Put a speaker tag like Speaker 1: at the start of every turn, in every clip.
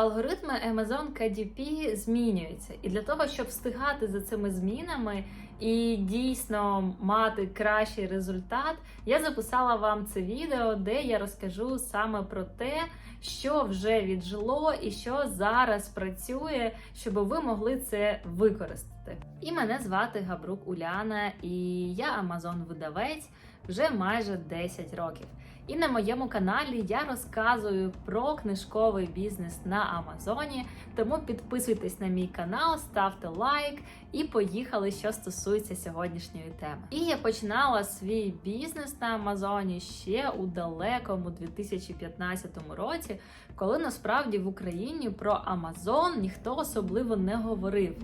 Speaker 1: Алгоритми Amazon KDP змінюються, і для того, щоб встигати за цими змінами і дійсно мати кращий результат, я записала вам це відео, де я розкажу саме про те, що вже віджило і що зараз працює, щоб ви могли це використати. І мене звати Габрук Уляна, і я Amazon-видавець вже майже 10 років. І на моєму каналі я розказую про книжковий бізнес на Амазоні. Тому підписуйтесь на мій канал, ставте лайк і поїхали, що стосується сьогоднішньої теми. І я починала свій бізнес на Амазоні ще у далекому 2015 році, коли насправді в Україні про Амазон ніхто особливо не говорив.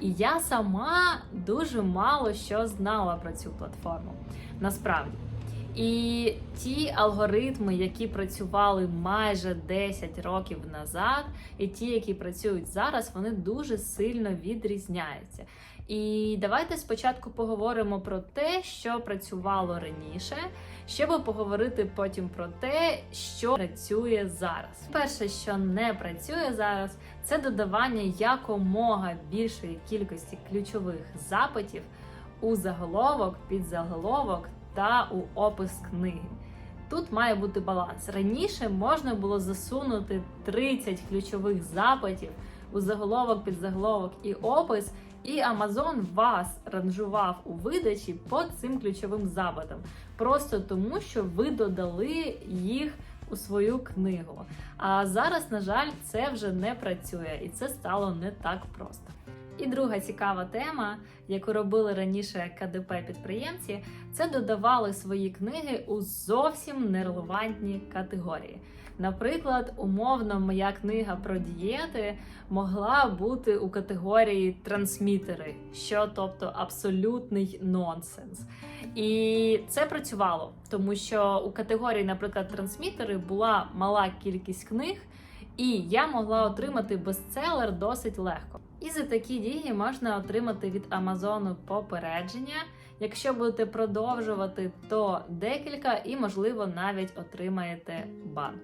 Speaker 1: І я сама дуже мало що знала про цю платформу. Насправді. І ті алгоритми, які працювали майже 10 років назад, і ті, які працюють зараз, вони дуже сильно відрізняються. І давайте спочатку поговоримо про те, що працювало раніше, щоб поговорити потім про те, що працює зараз. Перше, що не працює зараз, це додавання якомога більшої кількості ключових запитів у заголовок, підзаголовок та у опис книги. Тут має бути баланс. Раніше можна було засунути 30 ключових запитів у заголовок, підзаголовок і опис, і Amazon вас ранжував у видачі по цим ключовим запитам, просто тому, що ви додали їх у свою книгу. А зараз, на жаль, це вже не працює, і це стало не так просто. І друга цікава тема, яку робили раніше КДП підприємці, це додавали свої книги у зовсім нерелевантні категорії. Наприклад, умовно, моя книга про дієти могла бути у категорії трансмітери, що тобто абсолютний нонсенс. І це працювало, тому що у категорії, наприклад, трансмітери була мала кількість книг, і я могла отримати бестселер досить легко. І за такі дії можна отримати від Амазону попередження. Якщо будете продовжувати, то декілька і, можливо, навіть отримаєте бан.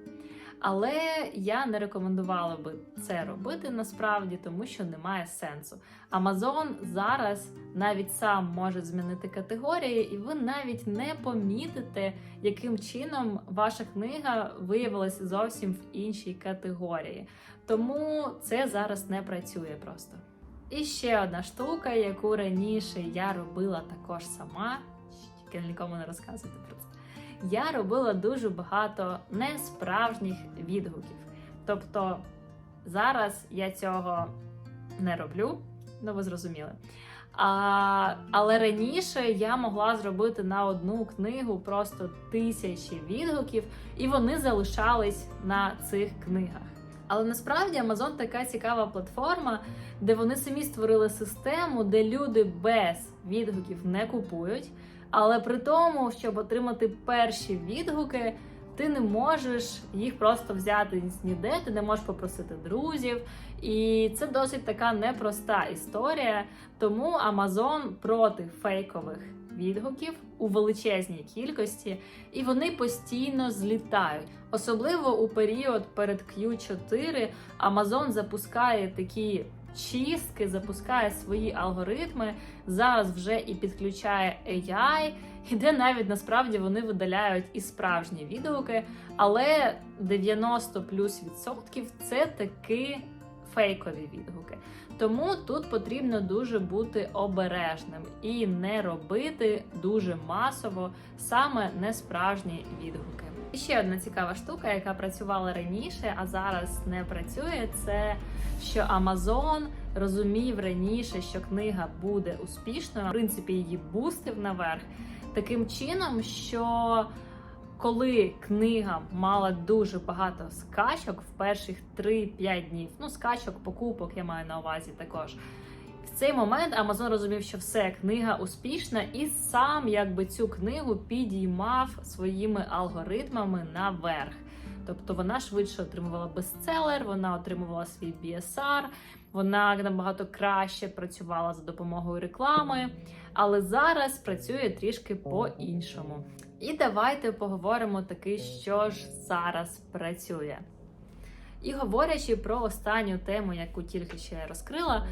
Speaker 1: Але я не рекомендувала би це робити насправді, тому що немає сенсу. Амазон зараз навіть сам може змінити категорії, і ви навіть не помітите, яким чином ваша книга виявилася зовсім в іншій категорії. Тому це зараз не працює просто. І ще одна штука, яку раніше я робила також сама, тільки нікому не розказуйте про це. Я робила дуже багато несправжніх відгуків. Тобто зараз я цього не роблю, ну ви зрозуміли. А, але раніше я могла зробити на одну книгу просто тисячі відгуків, і вони залишались на цих книгах. Але насправді Amazon така цікава платформа, де вони самі створили систему, де люди без відгуків не купують. Але при тому, щоб отримати перші відгуки, ти не можеш їх просто взяти ніде, ти не можеш попросити друзів. І це досить така непроста історія. Тому Amazon проти фейкових відгуків у величезній кількості, і вони постійно злітають. Особливо у період перед Q4 Amazon запускає такі чистки, запускає свої алгоритми. Зараз вже і підключає AI, і де навіть насправді вони видаляють і справжні відгуки, але 90 плюс відсотків це таки фейкові відгуки. Тому тут потрібно дуже бути обережним і не робити дуже масово саме несправжні відгуки. І ще одна цікава штука, яка працювала раніше, а зараз не працює, це що Amazon розумів раніше, що книга буде успішною, в принципі, її бустив наверх таким чином, що коли книга мала дуже багато скачок в перших 3-5 днів, ну скачок, покупок я маю на увазі також. В цей момент Amazon розумів, що все, книга успішна, і сам якби цю книгу підіймав своїми алгоритмами наверх. Тобто вона швидше отримувала бестселер, вона отримувала свій BSR, вона набагато краще працювала за допомогою реклами, але зараз працює трішки по-іншому. І давайте поговоримо таки, що ж зараз працює. І говорячи про останню тему, яку тільки ще я розкрила,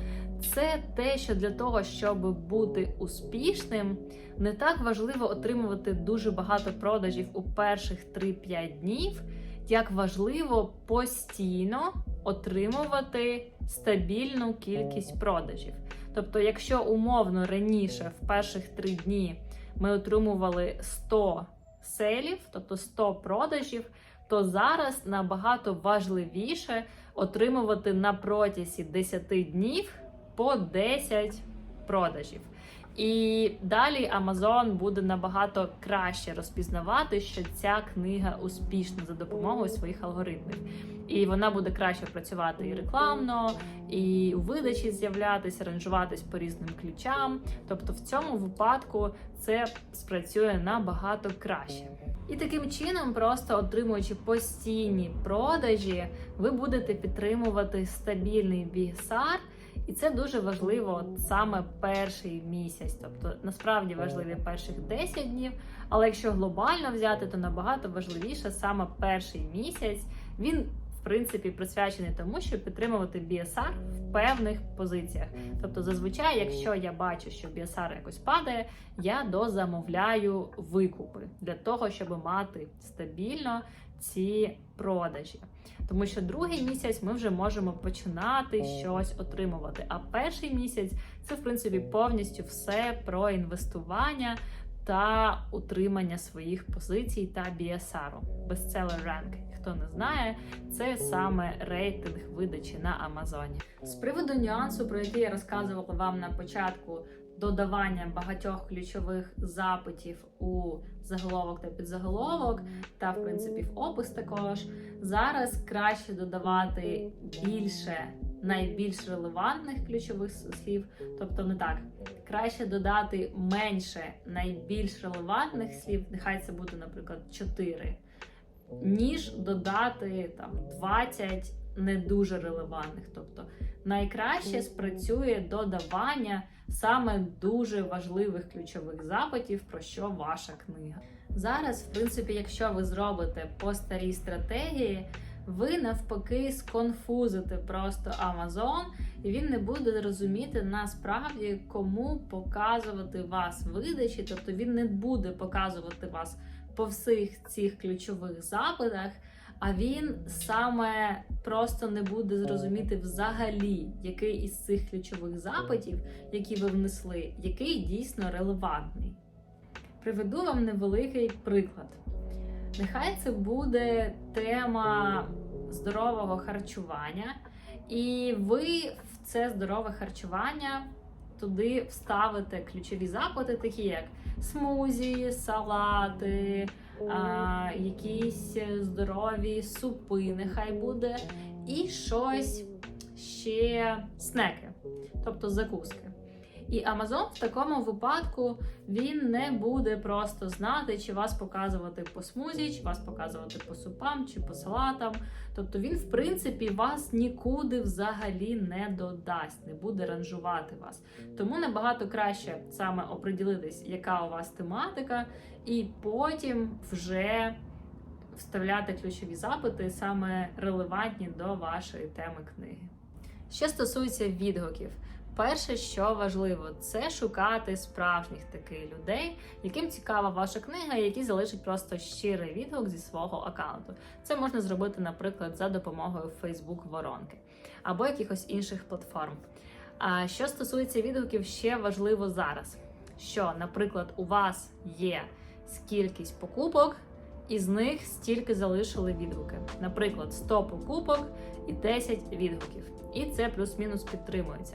Speaker 1: це те, що для того, щоб бути успішним, не так важливо отримувати дуже багато продажів у перших 3-5 днів, як важливо постійно отримувати стабільну кількість продажів. Тобто, якщо умовно раніше в перших 3 дні ми отримували 100 селів, тобто 100 продажів, то зараз набагато важливіше отримувати на протязі 10 днів по 10 продажів. І далі Amazon буде набагато краще розпізнавати, що ця книга успішна за допомогою своїх алгоритмів. І вона буде краще працювати і рекламно, і у видачі з'являтися, ранжуватись по різним ключам. Тобто, в цьому випадку це спрацює набагато краще. І таким чином, просто отримуючи постійні продажі, ви будете підтримувати стабільний BSR, і це дуже важливо от саме перший місяць. Тобто насправді важливі перших 10 днів. Але якщо глобально взяти, то набагато важливіше саме перший місяць. Він в принципі присвячений тому, щоб підтримувати BSR в певних позиціях. Тобто, зазвичай, якщо я бачу, що BSR якось падає, я дозамовляю викупи для того, щоб мати стабільно ці продажі. Тому що другий місяць ми вже можемо починати щось отримувати. А перший місяць це в принципі повністю все про інвестування та утримання своїх позицій та BSR. Bestseller Rank. Хто не знає, це саме рейтинг видачі на Амазоні. З приводу нюансу, про який я розказувала вам на початку. Додавання багатьох ключових запитів у заголовок та підзаголовок, та в принципі в опис також зараз краще додавати більше найбільш релевантних ключових слів, тобто не так краще додати менше найбільш релевантних слів, нехай це буде, наприклад, 4, ніж додати там 20 не дуже релевантних. Тобто найкраще спрацює додавання саме дуже важливих ключових запитів, про що ваша книга. Зараз, в принципі, якщо ви зробите по старій стратегії, ви навпаки сконфузите просто Amazon, і він не буде розуміти насправді, кому показувати вас видачі, тобто він не буде показувати вас по всіх цих ключових запитах. А він саме просто не буде зрозуміти взагалі, який із цих ключових запитів, які ви внесли, який дійсно релевантний. Приведу вам невеликий приклад. Нехай це буде тема здорового харчування, і ви в це здорове харчування туди вставити ключові запити, такі як смузі, салати, а, якісь здорові супи, нехай буде, і щось ще снеки, тобто закуски. І Amazon в такому випадку він не буде просто знати, чи вас показувати по смузі, чи вас показувати по супам, чи по салатам. Тобто він, в принципі, вас нікуди взагалі не додасть, не буде ранжувати вас. Тому набагато краще саме оприділитись, яка у вас тематика, і потім вже вставляти ключові запити, саме релевантні до вашої теми книги. Що стосується відгуків. Перше, що важливо, це шукати справжніх таких людей, яким цікава ваша книга, і які залишать просто щирий відгук зі свого аккаунту. Це можна зробити, наприклад, за допомогою Facebook воронки або якихось інших платформ. А що стосується відгуків, ще важливо зараз, що, наприклад, у вас є скількись покупок, і з них стільки залишили відгуки. Наприклад, 100 покупок і 10 відгуків. І це плюс-мінус підтримується.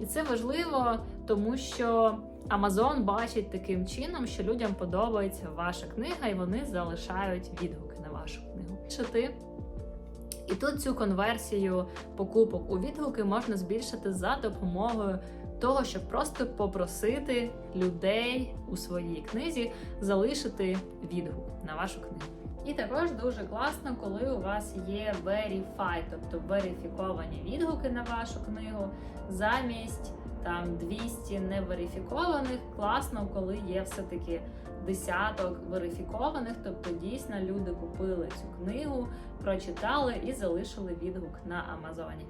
Speaker 1: І це важливо, тому що Amazon бачить таким чином, що людям подобається ваша книга, і вони залишають відгуки на вашу книгу. Що? І тут цю конверсію покупок у відгуки можна збільшити за допомогою того, щоб просто попросити людей у своїй книзі залишити відгук на вашу книгу. І також дуже класно, коли у вас є verified, тобто верифіковані відгуки на вашу книгу, замість там 200 неверифікованих. Класно, коли є все-таки десяток верифікованих, тобто дійсно люди купили цю книгу, прочитали і залишили відгук на Амазоні.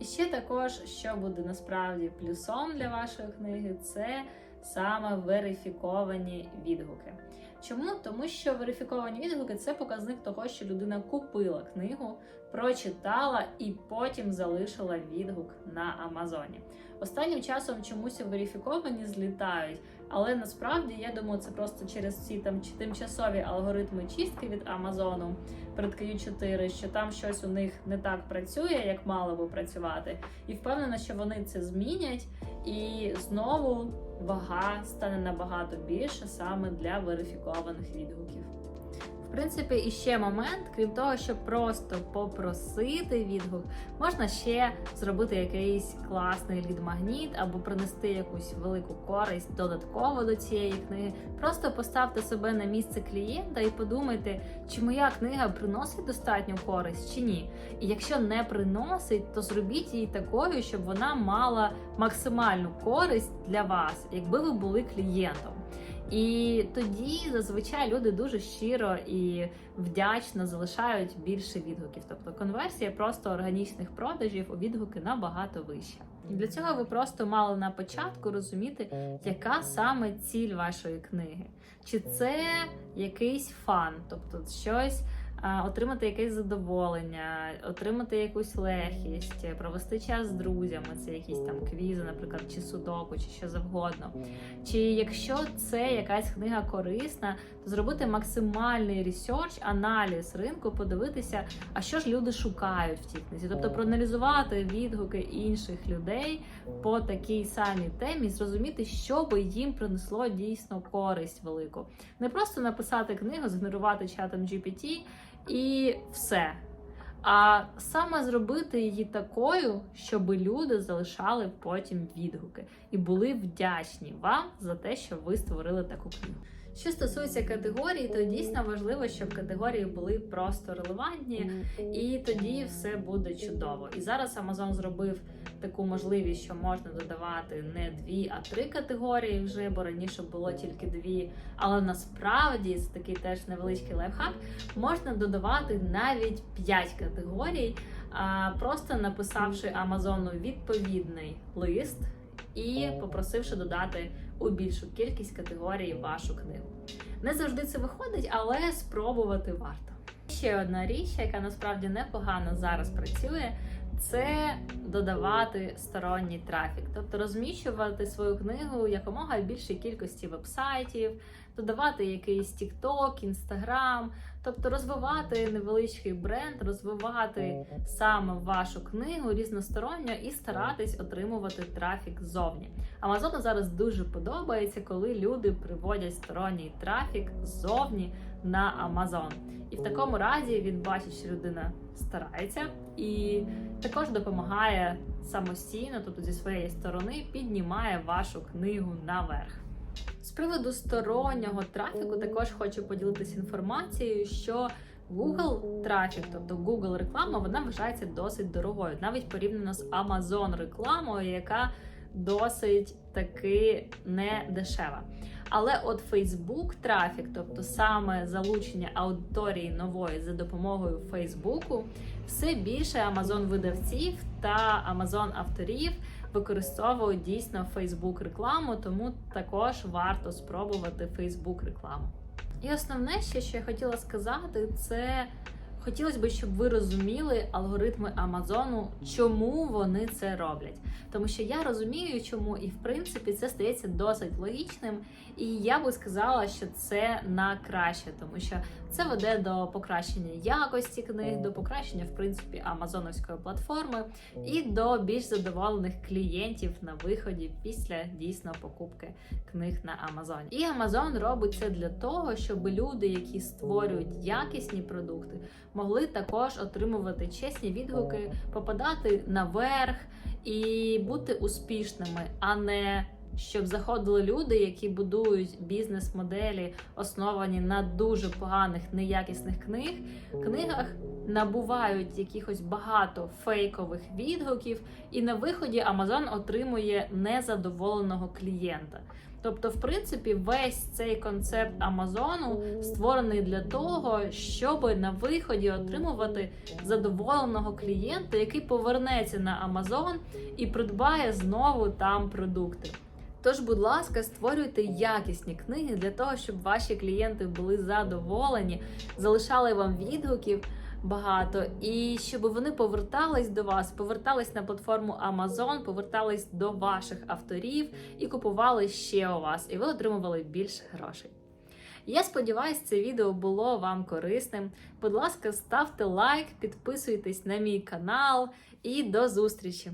Speaker 1: І ще також, що буде насправді плюсом для вашої книги, це саме верифіковані відгуки. Чому? Тому що верифіковані відгуки це показник того, що людина купила книгу, прочитала і потім залишила відгук на Амазоні. Останнім часом чомусь верифіковані злітають, але насправді я думаю, це просто через ці там чи- тимчасові алгоритми чистки від Амазону перед Q4, що там щось у них не так працює, як мало би працювати. І впевнена, що вони це змінять, і знову вага стане набагато більше саме для верифікованих відгуків. Принципі, і ще момент, крім того, щоб просто попросити відгук, можна ще зробити якийсь класний лід-магніт або принести якусь велику користь додатково до цієї книги. Просто поставте себе на місце клієнта і подумайте, чи моя книга приносить достатню користь чи ні. І якщо не приносить, то зробіть її такою, щоб вона мала максимальну користь для вас, якби ви були клієнтом. І тоді зазвичай люди дуже щиро і вдячно залишають більше відгуків. Тобто конверсія просто органічних продажів у відгуки набагато вища. І для цього ви просто мали на початку розуміти, яка саме ціль вашої книги. Чи це якийсь фан, тобто щось. Отримати якесь задоволення, отримати якусь легкість, провести час з друзями, це якісь там квізи, наприклад, чи судоку, чи що завгодно. Чи якщо це якась книга корисна, то зробити максимальний ресерч, аналіз ринку, подивитися, а що ж люди шукають в тій книзі, тобто проаналізувати відгуки інших людей по такій самій темі, зрозуміти, що би їм принесло дійсно користь велику. Не просто написати книгу, згенерувати чатом GPT і все. А саме зробити її такою, щоб люди залишали потім відгуки і були вдячні вам за те, що ви створили таку книгу. Що стосується категорій, то дійсно важливо, щоб категорії були просто релевантні, і тоді все буде чудово. І зараз Amazon зробив таку можливість, що можна додавати не дві, а три категорії вже, бо раніше було тільки дві. Але насправді це такий теж невеличкий лайфхак. Можна додавати навіть п'ять категорій, просто написавши Амазону відповідний лист і попросивши додати у більшу кількість категорій вашу книгу. Не завжди це виходить, але спробувати варто. Ще одна річ, яка насправді непогано зараз працює, це додавати сторонній трафік, тобто розміщувати свою книгу якомога більшій кількості вебсайтів, додавати якийсь TikTok, Instagram, тобто розвивати невеличкий бренд, розвивати саме вашу книгу різносторонньо і старатись отримувати трафік ззовні. Амазону зараз дуже подобається, коли люди приводять сторонній трафік ззовні на Амазон. І в такому разі він бачить, що людина старається і також допомагає самостійно, тобто зі своєї сторони, піднімає вашу книгу наверх. З приводу стороннього трафіку також хочу поділитися інформацією, що Google трафік, тобто Google реклама, вона вважається досить дорогою, навіть порівняно з Amazon рекламою, яка досить таки не дешева. Але от Facebook трафік, тобто саме залучення аудиторії нової за допомогою Фейсбуку, все більше Amazon видавців та Amazon авторів використовують дійсно Facebook рекламу, тому також варто спробувати Facebook рекламу. І основне ще, що я хотіла сказати, це хотілося б, щоб ви розуміли алгоритми Амазону, чому вони це роблять. Тому що я розумію, чому, і в принципі це стається досить логічним. І я би сказала, що це на краще, тому що це веде до покращення якості книг, до покращення, в принципі, амазоновської платформи і до більш задоволених клієнтів на виході після дійсно покупки книг на Амазоні. І Амазон робить це для того, щоб люди, які створюють якісні продукти, могли також отримувати чесні відгуки, попадати наверх і бути успішними, а не щоб заходили люди, які будують бізнес-моделі, основані на дуже поганих неякісних книг, книгах набувають якихось багато фейкових відгуків, і на виході Amazon отримує незадоволеного клієнта. Тобто, в принципі, весь цей концепт Амазону створений для того, щоб на виході отримувати задоволеного клієнта, який повернеться на Амазон і придбає знову там продукти. Тож, будь ласка, створюйте якісні книги для того, щоб ваші клієнти були задоволені, залишали вам відгуків багато, і щоб вони повертались до вас, повертались на платформу Amazon, повертались до ваших авторів і купували ще у вас, і ви отримували більше грошей. Я сподіваюся, це відео було вам корисним. Будь ласка, ставте лайк, підписуйтесь на мій канал і до зустрічі!